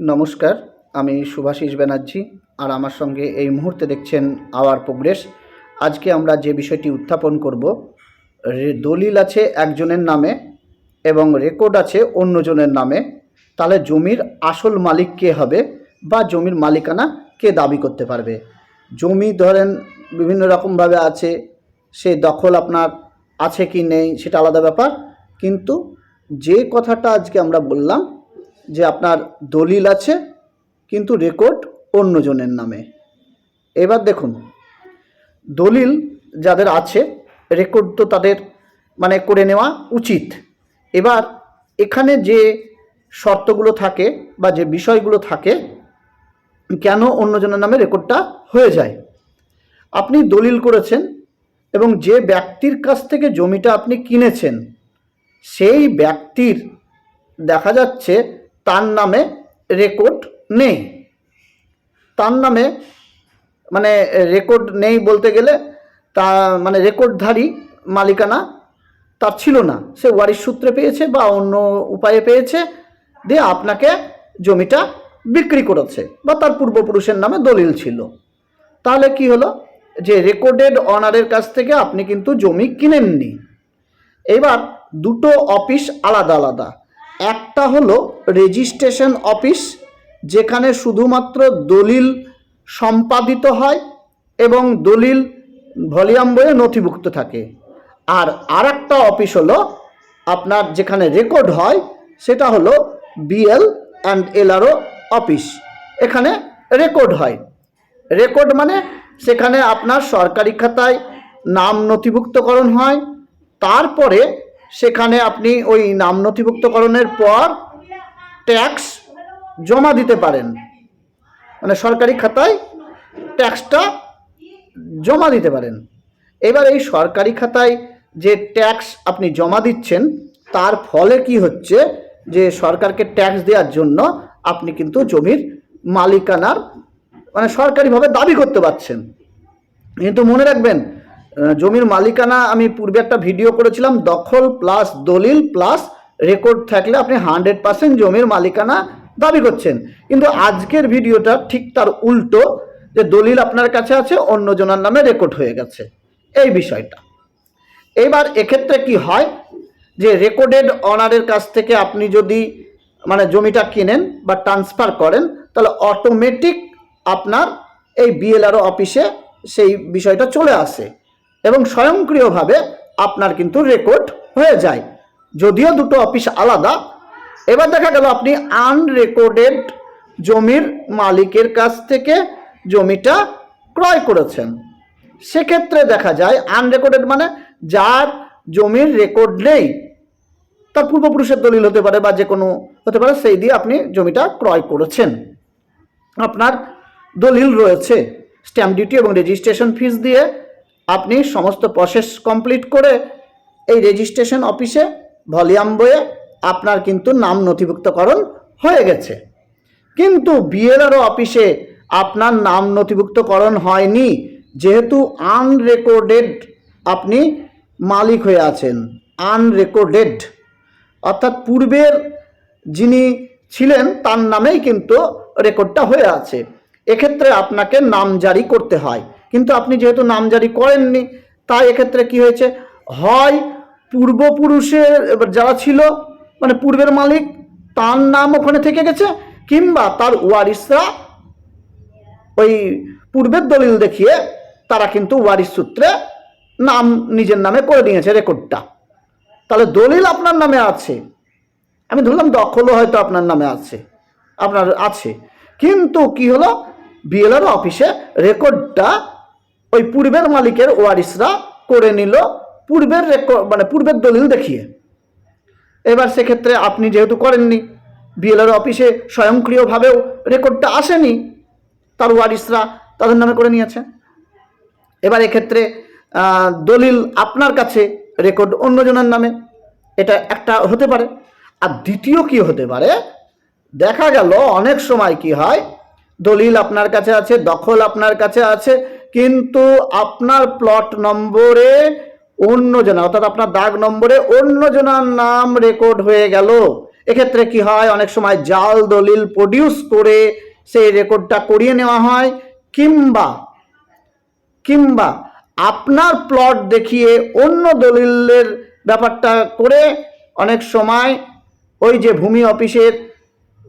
নমস্কার, আমি সুভাষিস ব্যানার্জি আর আমার সঙ্গে এই মুহূর্তে দেখছেন আওয়ার প্রোগ্রেস। আজকে আমরা যে বিষয়টি উত্থাপন করব দলিল আছে একজনের নামে এবং রেকর্ড আছে অন্যজনের নামে। তাহলে জমির আসল মালিক কে হবে বা জমির মালিকানা কে দাবি করতে পারবে? জমি ধরেন বিভিন্ন রকমভাবে আছে, সে দখল আপনার আছে কি নেই সেটা আলাদা ব্যাপার। কিন্তু যে কথাটা আজকে আমরা বললাম যে আপনার দলিল আছে, কিন্তু রেকর্ড অন্যজনের নামে। এবার দেখুন, দলিল যাদের আছে রেকর্ড তো তাদের মানে করে নেওয়া উচিত। এবার এখানে যে শর্তগুলো থাকে বা যে বিষয়গুলো থাকে, কেন অন্যজনের নামে রেকর্ডটা হয়ে যায়? আপনি দলিল করেছেন এবং যে ব্যক্তির কাছ থেকে জমিটা আপনি কিনেছেন, সেই ব্যক্তির দেখা যাচ্ছে তার নামে রেকর্ড নেই। তার নামে মানে রেকর্ড নেই বলতে গেলে তা মানে রেকর্ডধারী মালিকানা তার ছিল না। সে ওয়ারিশ সূত্রে পেয়েছে বা অন্য উপায়ে পেয়েছে দিয়ে আপনাকে জমিটা বিক্রি করেছে বা তার পূর্বপুরুষের নামে দলিল ছিল। তাহলে কি হলো? যে রেকর্ডেড অনারের কাছ থেকে আপনি কিন্তু জমি কিনেননি। এবার দুটো অফিস আলাদা আলাদা। একটা হলো রেজিস্ট্রেশন অফিস যেখানে শুধুমাত্র দলিল সম্পাদিত হয় এবং দলিল ভলিউম বইয়ে নথিভুক্ত থাকে। আর আরেকটা অফিস হলো আপনার যেখানে রেকর্ড হয়, সেটা হলো বিএল অ্যান্ড এলআরও অফিস এখানে রেকর্ড হয়। রেকর্ড মানে সেখানে আপনার সরকারি খাতায় নাম নথিভুক্তকরণ হয়, তারপরে সেখানে আপনি ওই নাম নথিভুক্তকরণের পর ট্যাক্স জমা দিতে পারেন। মানে সরকারি খাতায় ট্যাক্সটা জমা দিতে পারেন। এবার এই সরকারি খাতায় যে ট্যাক্স আপনি জমা দিচ্ছেন, তার ফলে কি হচ্ছে যে সরকারকে ট্যাক্স দেওয়ার জন্য আপনি কিন্তু জমির মালিকানার মানে সরকারিভাবে দাবি করতে পারছেন। কিন্তু মনে রাখবেন জমির মালিকানা আমি পূর্বে একটা ভিডিও করেছিলাম, দখল প্লাস দলিল প্লাস রেকর্ড থাকলে আপনি হান্ড্রেড পার্সেন্ট জমির মালিকানা দাবি করছেন। কিন্তু আজকের ভিডিওটা ঠিক তার উল্টো, যে দলিল আপনার কাছে আছে, অন্যজনের নামে রেকর্ড হয়ে গেছে। এই বিষয়টা। এবার এক্ষেত্রে কি হয়, যে রেকর্ডেড অনারের কাছ থেকে আপনি যদি মানে জমিটা কিনেন বা ট্রান্সফার করেন, তাহলে অটোমেটিক আপনার এই বিএলআরও অফিসে সেই বিষয়টা চলে আসে। এবং স্বয়ংক্রিয়ভাবে আপনার কিন্তু রেকর্ড হয়ে যায়। যদিও দুটো অফিস আলাদা। এবার দেখা গেল আপনি আনরেকর্ডেড জমির মালিকের কাছ থেকে জমিটা ক্রয় করেছেন। সেক্ষেত্রে দেখা যায় আনরেকর্ডেড মানে যার জমির রেকর্ড নেই, তার পূর্বপুরুষের দলিল হতে পারে বা যে কোনো হতে পারে, সেই দিয়ে আপনি জমিটা ক্রয় করেছেন। আপনার দলিল রয়েছে। স্ট্যাম্প ডিউটি এবং রেজিস্ট্রেশন ফিস দিয়ে আপনি সমস্ত প্রসেস কমপ্লিট করে এই রেজিস্ট্রেশন অফিসে ভলিউম বইয়ে আপনার কিন্তু নাম নথিভুক্তকরণ হয়ে গেছে। কিন্তু বিএলআরও অফিসে আপনার নাম নথিভুক্তকরণ হয়নি, যেহেতু আনরেকর্ডেড আপনি মালিক হয়ে আছেন আনরেকর্ডেড অর্থাৎ পূর্বের যিনি ছিলেন, তার নামেই কিন্তু রেকর্ডটা হয়ে আছে। এক্ষেত্রে আপনাকে নাম জারি করতে হয়। কিন্তু আপনি যেহেতু নাম জারি করেননি, তাই এক্ষেত্রে কি হয়েছে? হয় পূর্বপুরুষের যারা ছিল মানে পূর্বের মালিক, তার নাম ওখানে থেকে গেছে, কিংবা তার ওয়ারিসরা ওই পূর্বের দলিল দেখিয়ে তারা কিন্তু ওয়ারিস সূত্রে নাম, নিজের নামে করে নিয়েছে রেকর্ডটা। তাহলে দলিল আপনার নামে আছে। আমি ধরলাম দখলও হয়তো আপনার নামে আছে, আপনার আছে। কিন্তু কি হলো? বিএলআর অফিসে রেকর্ডটা ওই পূর্বের মালিকের ওয়ারিসরা করে নিল পূর্বের রেকর্ড মানে পূর্বের দলিল দেখিয়ে। এবার সেক্ষেত্রে আপনি যেহেতু করেননি বিএলআর অফিসে স্বয়ংক্রিয়ভাবেও রেকর্ডটা আসেনি, তার ওয়ারিসরা তাদের নামে করে নিয়েছে। এবার এক্ষেত্রে দলিল আপনার কাছে রেকর্ড অন্যজনের নামে, এটা একটা হতে পারে। আর দ্বিতীয় কি হতে পারে? দেখা গেল অনেক সময় কি হয়, দলিল আপনার কাছে আছে, দখল আপনার কাছে আছে কিন্তু আপনার প্লট নম্বরে অন্যজনা অর্থাৎ আপনার দাগ নম্বরে অন্যজনার নাম রেকর্ড হয়ে গেল। এক্ষেত্রে কি হয়? অনেক সময় জাল দলিল প্রডিউস করে সেই রেকর্ডটা করিয়ে নেওয়া হয়। কিংবা কিংবা আপনার প্লট দেখিয়ে অন্য দলিলের ব্যাপারটা করে অনেক সময় ওই যে ভূমি অফিসের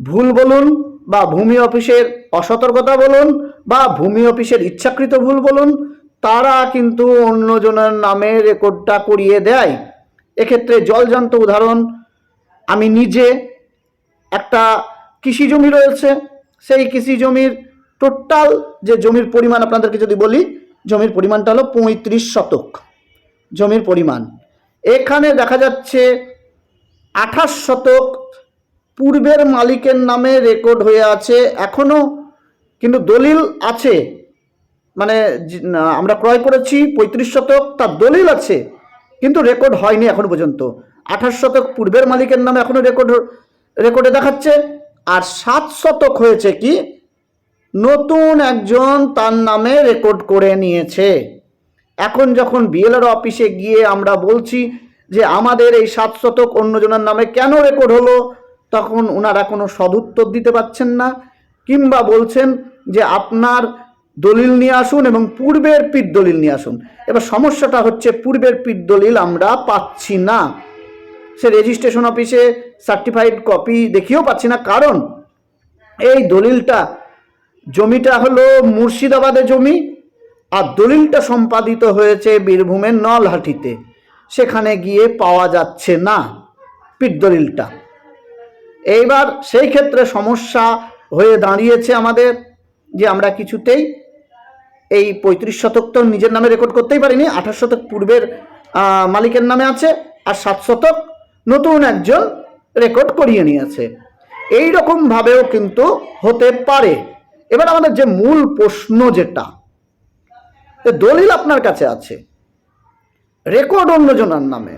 ভুল বলুন বা ভূমি অফিসের অসতর্কতা বলুন বা ভূমি অফিসের ইচ্ছাকৃত ভুল বলুন, তারা কিন্তু অন্যজনের নামে রেকর্ডটা করিয়ে দেয়। এক্ষেত্রে জলজান্ত উদাহরণ, আমি নিজে একটা কৃষি জমি রয়েছে, সেই কৃষি জমির টোটাল যে জমির পরিমাণ আপনাদেরকে যদি বলি, জমির পরিমাণটা হলো পঁয়ত্রিশ শতক। জমির পরিমাণ। এখানে দেখা যাচ্ছে আঠাশ শতক পূর্বের মালিকের নামে রেকর্ড হয়ে আছে এখনও কিন্তু দলিল আছে। মানে আমরা ক্রয় করেছি পঁয়ত্রিশ শতক, তার দলিল আছে, কিন্তু রেকর্ড হয়নি এখনও পর্যন্ত। আঠাশ শতক পূর্বের মালিকের নামে এখনও রেকর্ড রেকর্ডে দেখাচ্ছে, আর সাত শতক হয়েছে কি? নতুন একজন তার নামে রেকর্ড করে নিয়েছে। এখন যখন বিএলআর অফিসে গিয়ে আমরা বলছি যে আমাদের এই সাত শতক অন্যজনের নামে কেন রেকর্ড হলো তখন ওনারা কোনো সদুত্তর দিতে পারছেন না, কিংবা বলছেন যে আপনার দলিল নিয়ে আসুন এবং পূর্বের পিঠ দলিল নিয়ে আসুন। এবার সমস্যাটা হচ্ছে পূর্বের পিঠ দলিল আমরা পাচ্ছি না। সে রেজিস্ট্রেশন অফিসে সার্টিফাইড কপি দেখিয়েও পাচ্ছি না, কারণ এই দলিলটা, জমিটা হলো মুর্শিদাবাদে জমি, আর দলিলটা সম্পাদিত হয়েছে বীরভূমের নলহাটিতে। সেখানে গিয়ে পাওয়া যাচ্ছে না পিঠ দলিলটা। এইবার সেই ক্ষেত্রে সমস্যা হয়ে দাঁড়িয়েছে আমাদের যে আমরা কিছুতেই এই পঁয়ত্রিশ শতক তো নিজের নামে রেকর্ড করতেই পারিনি, আঠাশ শতক পূর্বের মালিকের নামে আছে আর সাত শতক নতুন একজন রেকর্ড করিয়ে নিয়েছে। এই রকমভাবেও কিন্তু হতে পারে। এবার আমাদের যে মূল প্রশ্ন যেটা দলিল আপনার কাছে আছে। রেকর্ড অন্যজনার নামে।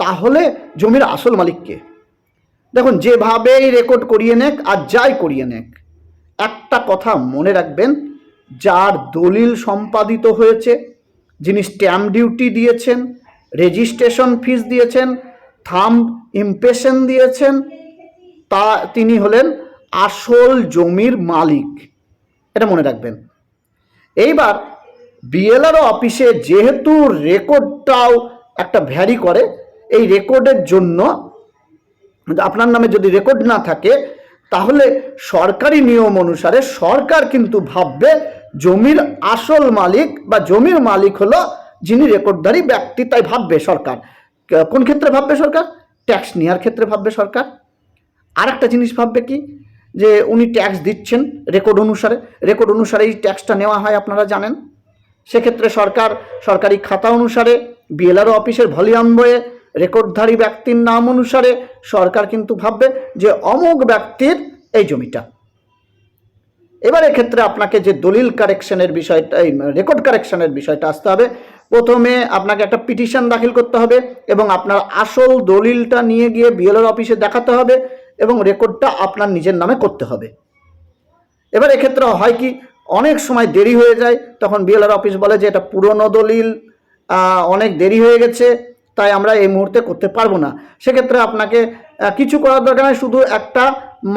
তাহলে জমির আসল মালিককে দেখুন, যেভাবেই রেকর্ড করিয়ে নেক আর যাই করিয়ে নেক, একটা কথা মনে রাখবেন, যার দলিল সম্পাদিত হয়েছে, যিনি স্ট্যাম্প ডিউটি দিয়েছেন রেজিস্ট্রেশন ফিস দিয়েছেন থাম্ব ইমপ্রেশন দিয়েছেন, তা তিনি হলেন আসল জমির মালিক। এটা মনে রাখবেন। এইবার বিএলআরও অফিসে যেহেতু রেকর্ডটাও একটা ভ্যারি করে, এই রেকর্ডের জন্য আপনার নামে যদি রেকর্ড না থাকে, তাহলে সরকারি নিয়ম অনুসারে সরকার কিন্তু ভাববে জমির আসল মালিক বা জমির মালিক হলো যিনি রেকর্ডধারী ব্যক্তি, তাই ভাববে সরকার। কোন ক্ষেত্রে ভাববে সরকার? ট্যাক্স নেওয়ার ক্ষেত্রে ভাববে সরকার। আর একটা জিনিস ভাববে কি? যে উনি ট্যাক্স দিচ্ছেন রেকর্ড অনুসারে। রেকর্ড অনুসারে এই ট্যাক্সটা নেওয়া হয়, আপনারা জানেন। সেক্ষেত্রে সরকার, সরকারি খাতা অনুসারে বিএলআরও অফিসের ভলিউম বইয়ে রেকর্ডধারী ব্যক্তির নাম অনুসারে সরকার কিন্তু ভাববে যে অমুক ব্যক্তির এই জমিটা। এবার এক্ষেত্রে আপনাকে যে দলিল কারেকশনের বিষয়টা, এই রেকর্ড কারেকশনের বিষয়টা আসতে হবে। প্রথমে আপনাকে একটা পিটিশন দাখিল করতে হবে এবং আপনার আসল দলিলটা নিয়ে গিয়ে বিএলআর অফিসে দেখাতে হবে এবং রেকর্ডটা আপনার নিজের নামে করতে হবে। এবার এক্ষেত্রে হয় কি, অনেক সময় দেরি হয়ে যায়, তখন বিএলআর অফিস বলে যে এটা পুরনো দলিল অনেক দেরি হয়ে গেছে তাই আমরা এই মুহূর্তে করতে পারব না। সেক্ষেত্রে আপনাকে কিছু করার দরকার নেই, শুধু একটা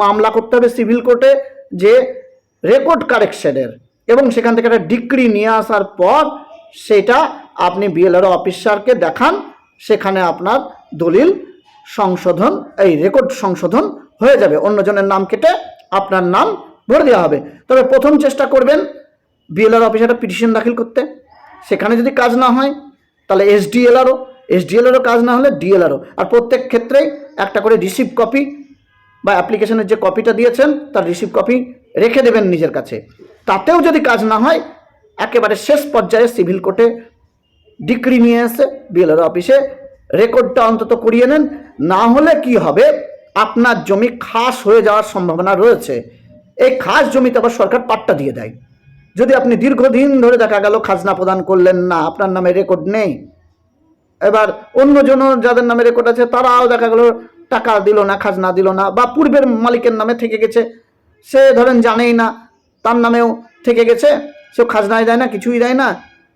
মামলা করতে হবে সিভিল কোর্টে যে রেকর্ড কারেকশনের এবং সেখান থেকে একটা ডিগ্রি নিয়ে আসার পর সেটা আপনি বিএলআর অফিসারকে দেখান, সেখানে আপনার দলিল সংশোধন, এই রেকর্ড সংশোধন হয়ে যাবে। অন্যজনের নাম কেটে আপনার নাম ভরে দেওয়া হবে। তবে প্রথম চেষ্টা করবেন বিএলআর অফিসে একটা পিটিশন দাখিল করতে। সেখানে যদি কাজ না হয়, তাহলে এসডিএলআরও এসডিএলআরও কাজ না হলে ডিএলআরও আর প্রত্যেক ক্ষেত্রেই একটা করে রিসিভ কপি বা অ্যাপ্লিকেশনের যে কপিটা দিয়েছেন, তার রিসিভ কপি রেখে দেবেন নিজের কাছে। তাতেও যদি কাজ না হয়, একেবারে শেষ পর্যায়ে সিভিল কোর্টে ডিগ্রি নিয়ে এসে বিএলআর অফিসে রেকর্ডটা অন্তত করিয়ে নেন। না হলে কি হবে? আপনার জমি খাস হয়ে যাওয়ার সম্ভাবনা রয়েছে। এই খাস জমিতে আবার সরকার পাট্টা দিয়ে দেয়। যদি আপনি দীর্ঘদিন ধরে দেখা গেল খাজনা প্রদান করলেন না, আপনার নামে রেকর্ড নেই এবার অন্যজন যাদের নামে রেকর্ড আছে, তারাও দেখা গেল টাকা দিল না, খাজনা দিল না, বা পূর্বের মালিকের নামে থেকে গেছে। সে ধরেন জানেই না, তার নামেও থেকে গেছে, সে খাজনাই দেয় না, কিছুই দেয় না।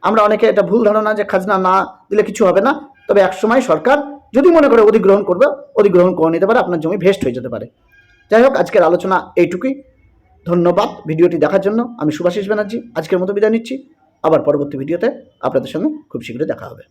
আমরা অনেকে এটা ভুল ধারণা যে খাজনা না দিলে কিছু হবে না, তবে একসময় সরকার যদি মনে করে অধিগ্রহণ করবে, অধিগ্রহণ করে নিতে পারে, আপনার জমি ভেস্ট হয়ে যেতে পারে। যাই হোক, আজকের আলোচনা এইটুকুই। ধন্যবাদ ভিডিওটি দেখার জন্য। আমি সুভাষিস ব্যানার্জি, আজকের মতো বিদায় নিচ্ছি। আবার পরবর্তী ভিডিওতে আপনাদের সঙ্গে খুব শীঘ্রই দেখা হবে।